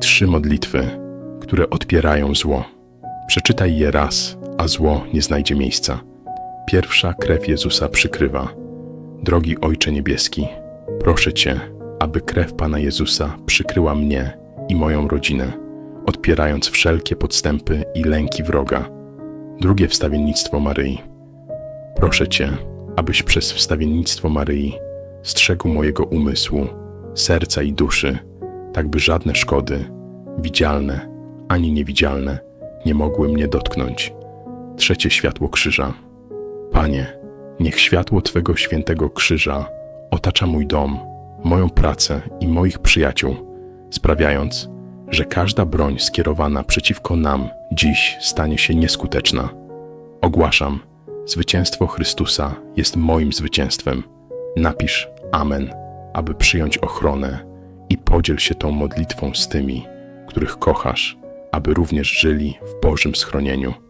Trzy modlitwy, które odpierają zło. Przeczytaj je raz, a zło nie znajdzie miejsca. Pierwsza krew Jezusa przykrywa. Drogi Ojcze Niebieski, proszę Cię, aby krew Pana Jezusa przykryła mnie i moją rodzinę, odpierając wszelkie podstępy i lęki wroga. Drugie wstawiennictwo Maryi. Proszę Cię, abyś przez wstawiennictwo Maryi strzegł mojego umysłu, serca i duszy, tak by żadne szkody, widzialne ani niewidzialne, nie mogły mnie dotknąć. Trzecie światło krzyża. Panie, niech światło Twego świętego krzyża otacza mój dom, moją pracę i moich przyjaciół, sprawiając, że każda broń skierowana przeciwko nam dziś stanie się nieskuteczna. Ogłaszam, zwycięstwo Chrystusa jest moim zwycięstwem. Napisz Amen, aby przyjąć ochronę i podziel się tą modlitwą z tymi, których kochasz, aby również żyli w Bożym schronieniu.